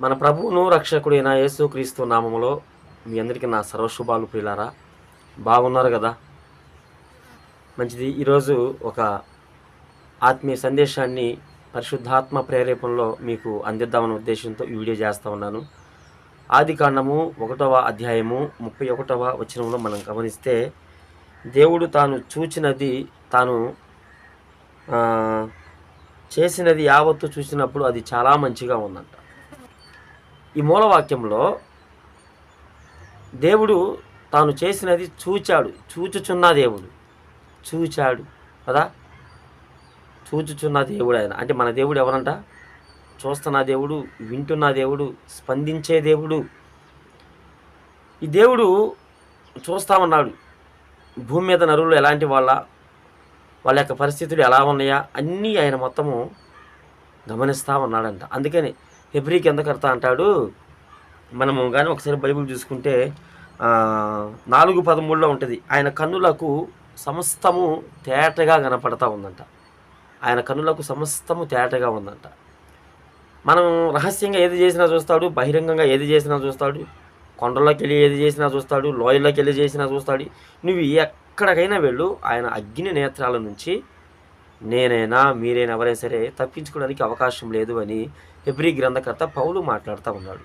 మన ప్రభువును రక్షకుడైన యేసుక్రీస్తు నామములో మీ అందరికీ నా సర్వశుభాలు ప్రియులారా. బాగున్నారు కదా? మంచిది. ఈరోజు ఒక ఆత్మీయ సందేశాన్ని పరిశుద్ధాత్మ ప్రేరేపణలో మీకు అందిద్దామనే ఉద్దేశంతో ఈ వీడియో చేస్తూ ఉన్నాను. ఆది కాండము ఒకటవ అధ్యాయము ముప్పై ఒకటవ వచనంలో మనం గమనిస్తే దేవుడు తాను చూచినది తాను చేసినది యావత్తు చూసినప్పుడు అది చాలా మంచిగా ఉందంట. ఈ మూలవాక్యంలో దేవుడు తాను చేసినది చూచాడు చూచుచున్న దేవుడు. చూచాడు కదా? చూచుచున్న దేవుడు ఆయన. అంటే మన దేవుడు ఎవరంట? చూస్తున్న దేవుడు వింటున్న దేవుడు స్పందించే దేవుడు. ఈ దేవుడు చూస్తామన్నాడు భూమి మీద నరువులు ఎలాంటి వాళ్ళ వాళ్ళ యొక్క పరిస్థితులు ఎలా ఉన్నాయా అన్నీ ఆయన మొత్తము గమనిస్తూ ఉన్నాడంట. అందుకని హెబ్రీ కడతా అంటాడు? మనము కానీ ఒకసారి బైబిల్ చూసుకుంటే నాలుగు పదమూడులో ఉంటుంది. ఆయన కన్నులకు సమస్తము తేటగా కనపడతా ఉందంట. ఆయన కన్నులకు సమస్తము తేటగా ఉందంట. మనం రహస్యంగా ఏది చేసినా చూస్తాడు బహిరంగంగా ఏది చేసినా చూస్తాడు కొండల్లోకి వెళ్ళి ఏది చేసినా చూస్తాడు లోయల్లోకి వెళ్ళి చేసినా చూస్తాడు. నువ్వు ఎక్కడికైనా వెళ్ళు ఆయన అగ్ని నేత్రాల నుంచి నేనైనా మీరైనా ఎవరైనా సరే తప్పించుకోవడానికి అవకాశం లేదు అని హెబ్రీ గ్రంథకర్త పౌలు మాట్లాడుతూ ఉన్నాడు.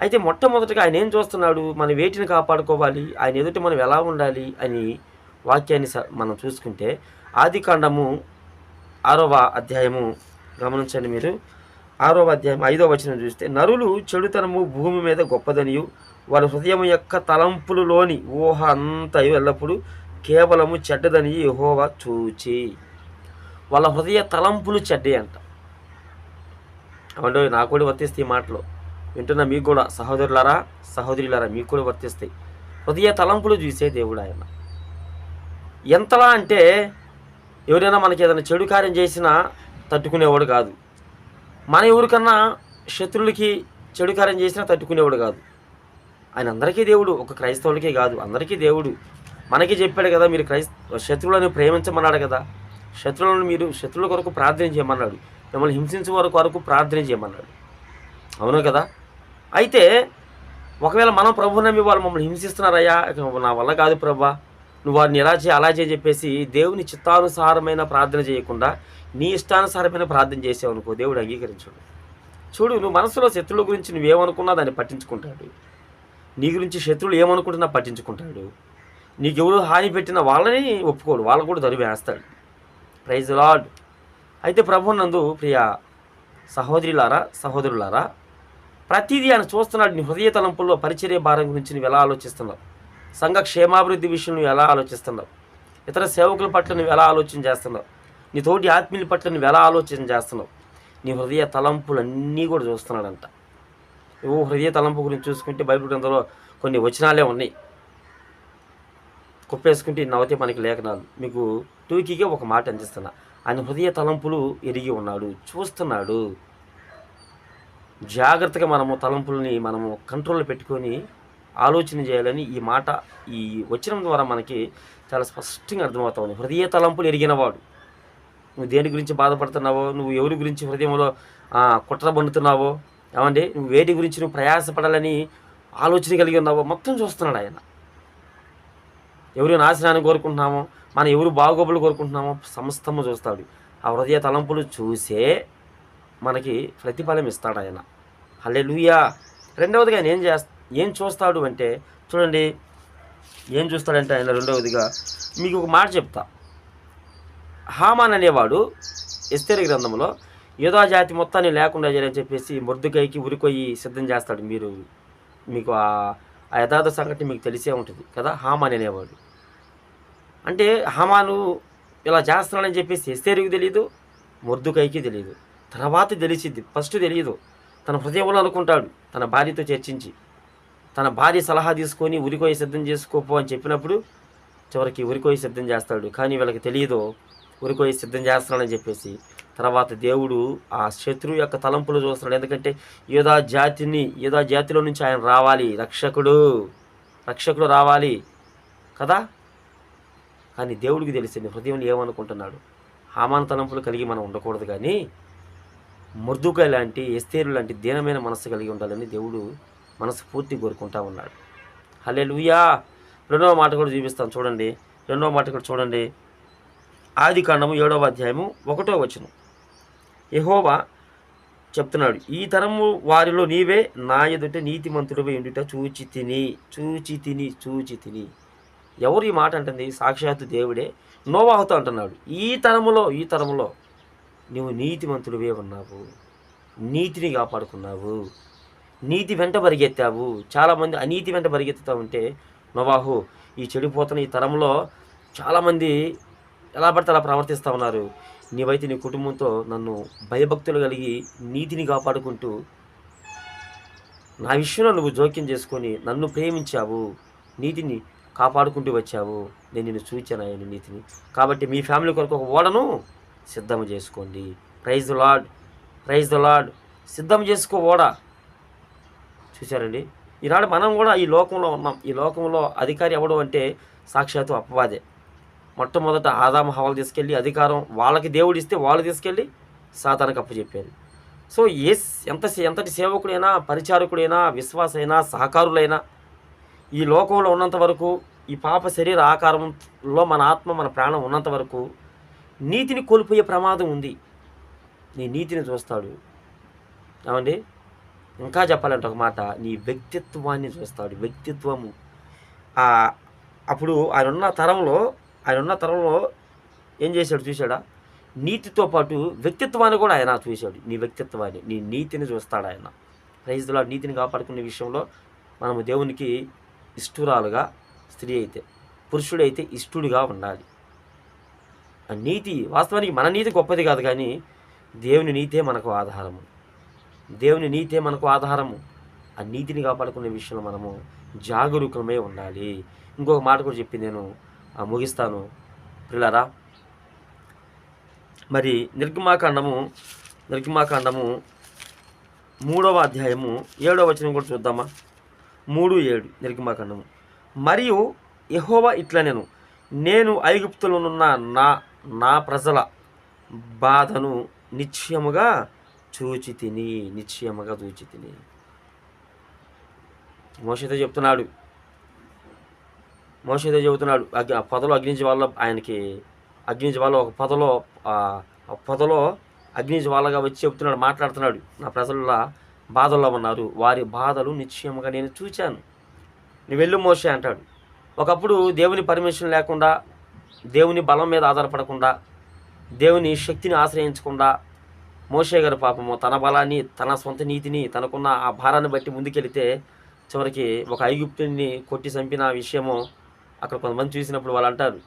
అయితే మొట్టమొదటిగా ఆయన ఏం చూస్తున్నాడు? మన వేటిని కాపాడుకోవాలి? ఆయన ఎదుటి మనం ఎలా ఉండాలి? అని వాక్యాన్ని స- మనం చూసుకుంటే ఆది కాండము ఆరవ అధ్యాయము గమనించండి మీరు. ఆరవ అధ్యాయం ఐదవ వచనం చూస్తే నరులు చెడుతనము భూమి మీద గొప్పదనియు వాళ్ళ హృదయం యొక్క తలంపులలోని ఊహ అంతయు ఎల్లప్పుడూ కేవలము చెడ్డదని యెహోవా చూచి వాళ్ళ హృదయ తలంపులు చెడ్డే అంట. అవండో నాకు కూడా వర్తిస్తాయి ఈ మాటలు. వింటున్న మీకు కూడా సహోదరులారా సహోదరులారా మీకు కూడా వర్తిస్తాయి. హృదయ తలంపులు చూసే దేవుడు ఆయన. ఎంతలా అంటే ఎవరైనా మనకి ఏదైనా చెడు కార్యం చేసినా తట్టుకునేవాడు కాదు. మన ఎవరికన్నా శత్రువులకి చెడు కార్యం చేసినా తట్టుకునేవాడు కాదు. ఆయన అందరికీ దేవుడు ఒక క్రైస్తవులకే కాదు అందరికీ దేవుడు. మనకి చెప్పాడు కదా మీరు క్రైస్త శత్రువులను ప్రేమించమన్నాడు కదా. శత్రువులను మీరు శత్రువుల కొరకు ప్రార్థన చేయమన్నాడు. మిమ్మల్ని హింసించే వరకు వరకు ప్రార్థన చేయమన్నాడు. అవును కదా? అయితే ఒకవేళ మనం ప్రభు నమ్మి వాళ్ళు మమ్మల్ని హింసిస్తున్నారయ్యా ఇక నా వల్ల కాదు ప్రభా. నువ్వు వారిని ఎలా చేయి అలా చేయి చెప్పేసి దేవుని చిత్తానుసారమైన ప్రార్థన చేయకుండా నీ ఇష్టానుసారమైన ప్రార్థన చేసావు అనుకో దేవుడు అంగీకరించుడు. చూడు నువ్వు మనసులో శత్రువుల గురించి నువ్వేమనుకున్నా దాన్ని పట్టించుకుంటాడు. నీ గురించి శత్రువులు ఏమనుకుంటున్నా పట్టించుకుంటాడు. నీకెవరు హాని పెట్టిన వాళ్ళని ఒప్పుకోడు వాళ్ళకు కూడా దరివేస్తాడు ప్రైజ్ లాడ్ అయితే ప్రభు నందు ప్రియ సహోదరులారా సహోదరులారా ప్రతిదీ ఆయన చూస్తున్నాడు. నీ హృదయ తలంపుల్లో పరిచర్య భారం గురించి నువ్వు ఎలా ఆలోచిస్తున్నావు? సంఘ క్షేమాభివృద్ధి విషయం నువ్వు ఎలా ఆలోచిస్తున్నావు? ఇతర సేవకుల పట్ల నువ్వు ఎలా ఆలోచన చేస్తున్నావు? నీ తోటి ఆత్మీయుల పట్ల నువ్వు ఎలా ఆలోచన చేస్తున్నావు? నీ హృదయ తలంపులు అన్నీ కూడా చూస్తున్నాడంట. నువ్వు హృదయ తలంపు గురించి చూసుకుంటే బైబిల్ గ్రంథంలో కొన్ని వచనాలే ఉన్నాయి. కుప్పేసుకుంటే నవ్వుతే మనకి లేఖనాలు. మీకు టూకీగా ఒక మాట అందిస్తున్నా. ఆయన హృదయ తలంపులు ఎరిగి ఉన్నాడు చూస్తున్నాడు. జాగ్రత్తగా మనము తలంపుల్ని మనము కంట్రోల్లో పెట్టుకొని ఆలోచన చేయాలని ఈ మాట ఈ వచనం ద్వారా మనకి చాలా స్పష్టంగా అర్థమవుతా ఉంది హృదయ తలంపులు ఎరిగినవాడు నువ్వు దేని గురించి బాధపడుతున్నావో నువ్వు ఎవరి గురించి హృదయంలో కుట్ర కుట్రబండుతున్నావో ఏమండి? నువ్వు వేటి గురించి నువ్వు ప్రయాసపడాలని ఆలోచన కలిగి ఉన్నావో మొత్తం చూస్తున్నాడు ఆయన. ఎవరు నాశనాన్ని కోరుకుంటున్నామో మనం ఎవరు బాగోగులు కోరుకుంటున్నామో సమస్తము చూస్తాడు. ఆ హృదయ తలంపులు చూసే మనకి ప్రతిఫలం ఇస్తాడు ఆయన. హలే రెండవదిగా ఆయన ఏం చేస్తా ఏం చూస్తాడు అంటే చూడండి ఏం చూస్తాడంటే ఆయన రెండవదిగా మీకు ఒక మాట చెప్తా. హామాన్ అనేవాడు ఎస్తేరి గ్రంథంలో యోధా జాతి మొత్తాన్ని లేకుండా చేయాలని చెప్పేసి మొద్దుకైకి ఉరికొయ్యి సిద్ధం చేస్తాడు మీరు మీకు ఆ ఆ యథార్థ సంఘటన మీకు తెలిసే ఉంటుంది కదా? హామాన్ అనేవాడు. అంటే హామాను ఇలా చేస్తున్నాడని చెప్పేసి ఎస్తేరికి తెలియదు మొర్దుకైకి తెలియదు తర్వాత తెలిసిద్ది. ఫస్ట్ తెలియదు తన హృదయంలో అనుకుంటాడు తన భార్యతో చర్చించి. తన భార్య సలహా తీసుకొని ఉరికోయి సిద్ధం చేసుకోపో అని చెప్పినప్పుడు చివరికి ఉరికోయి సిద్ధం చేస్తాడు. కానీ వీళ్ళకి తెలియదు ఉరికోయి సిద్ధం చేస్తున్నాడని చెప్పేసి. తర్వాత దేవుడు ఆ శత్రువు యొక్క తలంపులు చూస్తున్నాడు. ఎందుకంటే యోధా జాతిని యోధా జాతిలో నుంచి ఆయన రావాలి. రక్షకుడు రక్షకుడు రావాలి కదా? కానీ దేవుడికి తెలిసింది హృదయంలో ఏమనుకుంటున్నాడు? హామాన తలంపులు కలిగి మనం ఉండకూడదు కానీ మృదుకాయ లాంటి ఎస్తేరు లాంటి దీనమైన మనస్సు కలిగి ఉండాలని దేవుడు మనసు పూర్తి కోరుకుంటా ఉన్నాడు. హలే లూయా రెండవ మాట కూడా చూపిస్తాను చూడండి. రెండవ మాట కూడా చూడండి. ఆది కాండము ఏడవ అధ్యాయము ఒకటో వచనం. యహోవా చెప్తున్నాడు ఈ తరము వారిలో నీవే నా ఎదుట నీతిమంతుడిపై ఉండుట చూచి తిని చూచి తిని చూచి తిని ఎవరు ఈ మాట అంటుంది? సాక్షాత్తు దేవుడే నోవాహుతో అంటున్నాడు ఈ తరములో ఈ తరములో నువ్వు నీతిమంతుడివే ఉన్నావు నీతిని కాపాడుకున్నావు నీతి వెంట పరిగెత్తావు. చాలామంది అనీతి వెంట పరిగెత్తుతూ ఉంటే నోవాహు ఈ చెడిపోతున్న ఈ తరంలో చాలామంది ఎలా పడితే అలా ప్రవర్తిస్తూ ఉన్నారు నీవైతే నీ కుటుంబంతో నన్ను భయభక్తులు కలిగి నీతిని కాపాడుకుంటూ నా విషయంలో నువ్వు జోక్యం చేసుకొని నన్ను ప్రేమించావు నీతిని కాపాడుకుంటూ వచ్చావు. నేను నిన్ను చూచాను ఆయన నీతిని. కాబట్టి మీ ఫ్యామిలీ కొరకు ఒక ఓడను సిద్ధం చేసుకోండి. Praise the Lord praise the Lord సిద్ధం చేసుకో ఓడ. చూశారండి? ఈనాడు మనం కూడా ఈ లోకంలో ఉన్నాం. ఈ లోకంలో అధికారి ఎవడు అంటే సాక్షాత్తు అపవాదే. మొట్టమొదట ఆదామ హవాలు తీసుకెళ్ళి అధికారం వాళ్ళకి దేవుడు ఇస్తే వాళ్ళు తీసుకెళ్ళి సాతానికి అప్పచెప్పారు సో ఏ ఎంత ఎంతటి సేవకుడైనా పరిచారకుడైనా విశ్వాసైనా సహకారులైనా ఈ లోకంలో ఉన్నంత వరకు ఈ పాప శరీర ఆకారంలో మన ఆత్మ మన ప్రాణం ఉన్నంత వరకు నీతిని కోల్పోయే ప్రమాదం ఉంది. నీ నీతిని చూస్తాడు. ఏమండి? ఇంకా చెప్పాలంటే ఒక మాట నీ వ్యక్తిత్వాన్ని చూస్తాడు. వ్యక్తిత్వము. అప్పుడు ఆయన ఉన్న తరంలో ఆయన ఉన్న తరంలో ఏం చేశాడు చూశాడా? నీతితో పాటు వ్యక్తిత్వాన్ని కూడా ఆయన చూశాడు. నీ వ్యక్తిత్వాన్ని నీ నీతిని చూస్తాడు ఆయన. రైతుల నీతిని కాపాడుకునే విషయంలో మనము దేవునికి ఇష్టురాలుగా స్త్రీ అయితే పురుషుడైతే ఇష్టుడిగా ఉండాలి. ఆ నీతి వాస్తవానికి మన నీతి గొప్పది కాదు కానీ దేవుని నీతే మనకు ఆధారము. దేవుని నీతే మనకు ఆధారము. ఆ నీతిని కాపాడుకునే విషయంలో మనము జాగరూకమై ఉండాలి. ఇంకొక మాట కూడా చెప్పి నేను. ముగిస్తాను. పిల్లరా మరి నిర్గమాకాండము నిర్గమాకాండము మూడవ అధ్యాయము ఏడవ వచనం కూడా చూద్దామా? మూడు ఏడు నిర్గమాకాండము. మరియు యెహోవా ఇట్లా నేను నేను ఐగుప్తులోనున్న నా నా ప్రజల బాధను నిశ్చయముగా చూచి తిని నిశ్చయముగా చూచి తిని మోసతో చెప్తున్నాడు మోషేదే చెబుతున్నాడు అగ్ని ఆ పొదలో అగ్నించి వల్ల ఆయనకి అగ్నించి ఒక పొదలో ఆ పొదలో అగ్నించి వాళ్ళగా వచ్చి చెప్తున్నాడు మాట్లాడుతున్నాడు. నా ప్రజల బాధల్లో ఉన్నారు. వారి బాధలు నిశ్చయముగా నేను చూచాను. నువ్వు వెళ్ళు మోసే అంటాడు. ఒకప్పుడు దేవుని పర్మిషన్ లేకుండా దేవుని బలం మీద ఆధారపడకుండా దేవుని శక్తిని ఆశ్రయించకుండా మోషే గారు పాపము తన బలాన్ని తన సొంత నీతిని తనకున్న ఆ భారాన్ని బట్టి ముందుకెళితే చివరికి ఒక ఐగుప్తుని కొట్టి చంపిన విషయము అక్కడ కొంతమంది చూసినప్పుడు వాళ్ళు అంటారు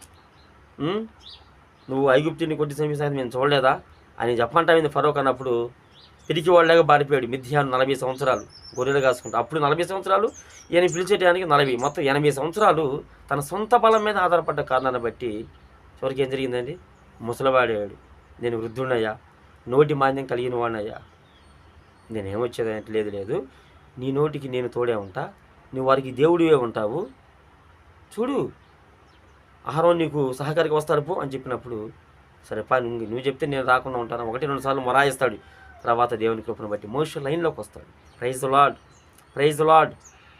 నువ్వు ఐగుప్తిని కొట్టి చంపిన మేము చూడలేదా? అని చెప్పంటావింది ఫరోక్ అన్నప్పుడు పిరికి బారిపోయాడు మిథ్యాను నలభై సంవత్సరాలు గొర్రెలు కాసుకుంటా. అప్పుడు నలభై సంవత్సరాలు ఈయన పిలిచేటానికి నలభై మొత్తం ఎనభై సంవత్సరాలు తన సొంత బలం మీద ఆధారపడ్డ కారణాన్ని బట్టి చివరికి ఏం జరిగిందండి? ముసలివాడాడు నేను వృద్ధుడయ్యా నోటి మాంద్యం కలిగిన వాడినయ్యా నేనేమొచ్చేదంటే లేదు లేదు. నీ నోటికి నేను తోడే ఉంటా. నువ్వు వారికి దేవుడివే ఉంటావు. చూడు ఆహారం నీకు సహకారికి వస్తాడు పో అని చెప్పినప్పుడు సరే పా నువ్వు నువ్వు చెప్తే నేను రాకుండా ఉంటాను? ఒకటి రెండు సార్లు మొరాయిస్తాడు. తర్వాత దేవుని కృపను బట్టి మోష లైన్లోకి వస్తాడు. Praise the Lord praise the Lord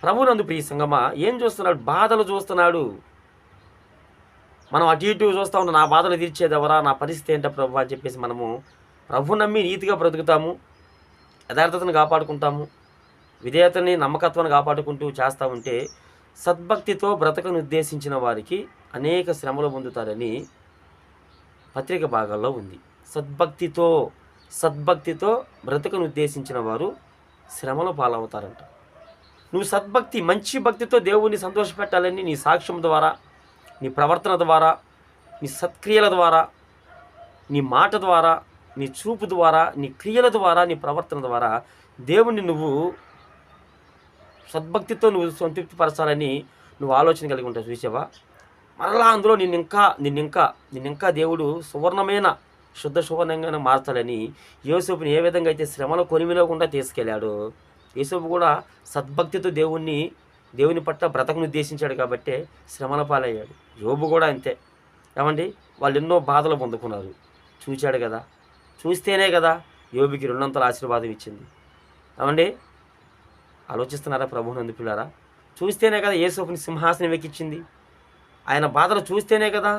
ప్రభునందు ప్రియ సంగమా ఏం చూస్తున్నాడు? బాధలు చూస్తున్నాడు. మనం అటు ఇటు చూస్తూ ఉంటాం నా బాధలు తీర్చేదెవరా నా పరిస్థితి ఏంటో ప్రభు అని చెప్పేసి మనము ప్రభు నమ్మి నీతిగా బ్రతుకుతాము యథార్థతను కాపాడుకుంటాము విధేయతని నమ్మకత్వాన్ని కాపాడుకుంటూ చేస్తూ ఉంటే సద్భక్తితో బ్రతకను ఉద్దేశించిన వారికి అనేక శ్రమలు పొందుతారని పత్రిక భాగాల్లో ఉంది. సద్భక్తితో సద్భక్తితో బ్రతకను ఉద్దేశించిన వారు శ్రమలో పాలవుతారంట. నువ్వు సద్భక్తి మంచి భక్తితో దేవుణ్ణి సంతోషపెట్టాలని నీ సాక్ష్యం ద్వారా నీ ప్రవర్తన ద్వారా నీ సత్క్రియల ద్వారా నీ మాట ద్వారా నీ చూపు ద్వారా నీ క్రియల ద్వారా నీ ప్రవర్తన ద్వారా దేవుణ్ణి నువ్వు సద్భక్తితో నువ్వు సంతృప్తిపరచాలని నువ్వు ఆలోచన కలిగి ఉంటావు చూసావా? మరలా అందులో నిన్ను ఇంకా నిన్ను ఇంకా నిన్ను ఇంకా దేవుడు సువర్ణమైన శుద్ధ సువర్ణంగా మార్చాలని యోసేపుని ఏ విధంగా అయితే శ్రమల కొనిమిలోకుండా తీసుకెళ్ళాడో యేసేపు కూడా సద్భక్తితో దేవుణ్ణి దేవుని పట్ల బ్రతకను ఉద్దేశించాడు కాబట్టే శ్రమల పాలయ్యాడు. యోబు కూడా అంతే. ఏమండి? వాళ్ళు ఎన్నో బాధలు పొందుకున్నారు. చూశాడు కదా. చూస్తేనే కదా యోబికి రెండంతల ఆశీర్వాదం ఇచ్చింది. ఏమండి? ఆలోచిస్తున్నారా ప్రభునందు పిల్లారా? చూస్తేనే కదా యేసుని సింహాసనం ఎక్కించింది ఆయన బాధలు చూస్తేనే కదా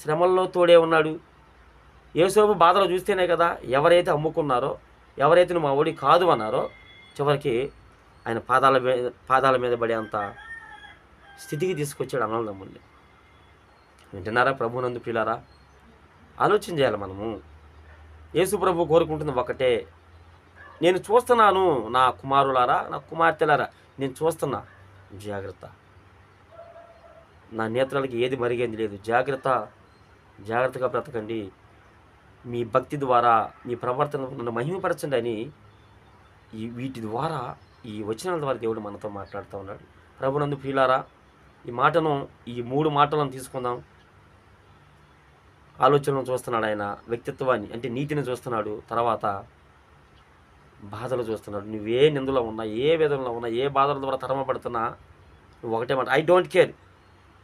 శ్రమల్లో తోడే ఉన్నాడు. యేసోపు బాధలు చూస్తేనే కదా ఎవరైతే అమ్ముకున్నారో ఎవరైతే మా ఒడి కాదు అన్నారో చివరికి ఆయన పాదాల మీద పాదాల మీద పడేంత స్థితికి తీసుకొచ్చాడు అన్నదమ్ముల్ని వింటున్నారా ప్రభునందు పిల్లారా? ఆలోచన చేయాలి మనము. యేసు ప్రభు కోరుకుంటుంది ఒకటే నేను చూస్తున్నాను నా కుమారులారా నా కుమార్తెలారా. నేను చూస్తున్నా. జాగ్రత్త. నా నేత్రాలకి ఏది మరిగేది లేదు జాగ్రత్త జాగ్రత్తగా బ్రతకండి. మీ భక్తి ద్వారా మీ ప్రవర్తన నన్ను మహిమపరచండి అని ఈ వీటి ద్వారా ఈ వచనాల ద్వారా దేవుడు మనతో మాట్లాడుతూ ఉన్నాడు. ప్రభునందు ప్రియులారా ఈ మాటను ఈ మూడు మాటలను తీసుకుందాం. ఆలోచనలను చూస్తున్నాడు ఆయన వ్యక్తిత్వాన్ని అంటే నీతిని చూస్తున్నాడు. తర్వాత బాధలు చూస్తున్నాడు. నువ్వు ఏ నిందులో ఉన్నా ఏ వేదనలో ఉన్నా ఏ బాధల ద్వారా తరమపడుతున్నా నువ్వు ఒకటే మాట ఐ డోంట్ కేర్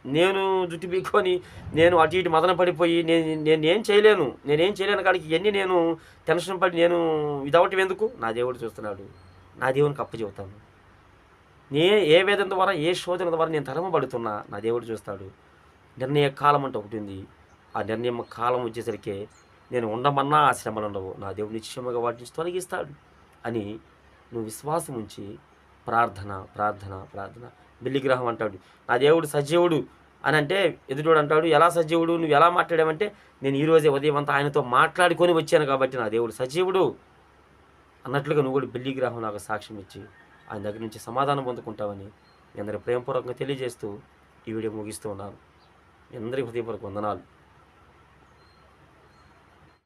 నేను జుట్టు పీక్కొని నేను అటు ఇటు మదన పడిపోయి నేను నేను ఏం చేయలేను. నేనేం చేయలేను కాడికి ఇవన్నీ నేను టెన్షన్ పడి నేను ఇదవటం ఎందుకు? నా దేవుడు చూస్తున్నాడు. నా దేవునికి అప్పు చెబుతాను. నే ఏ వేదన ద్వారా ఏ శోధన ద్వారా నేను తరమబడుతున్నా నా దేవుడు చూస్తాడు. నిర్ణయ కాలం అంటే ఒకటి ఉంది. ఆ నిర్ణయం కాలం వచ్చేసరికి నేను ఉండమన్నా ఆ శ్రమలు ఉండవు. నా దేవుడు నిశ్చయముగా వాటిని తొలగిస్తాడు. అని నువ్వు విశ్వాసం ఉంచి ప్రార్థన ప్రార్థన ప్రార్థన. బిల్లిగ్రహం అంటాడు. నా దేవుడు సజీవుడు అని అంటే ఎదుటోడు అంటాడు ఎలా సజీవుడు? నువ్వు ఎలా మాట్లాడావంటే నేను ఈరోజే ఉదయం అంతా ఆయనతో మాట్లాడుకొని వచ్చాను కాబట్టి నా దేవుడు సజీవుడు. అన్నట్లుగా నువ్వు కూడా బిల్లిగ్రహం నాకు సాక్ష్యం ఇచ్చి ఆయన దగ్గర నుంచి సమాధానం పొందుకుంటావని మీ అందరి ప్రేమపూర్వకంగా తెలియజేస్తూ ఈ వీడియో ముగిస్తూ ఉన్నాను. మీ అందరికీ హృదయపూర్వక వందనాలు.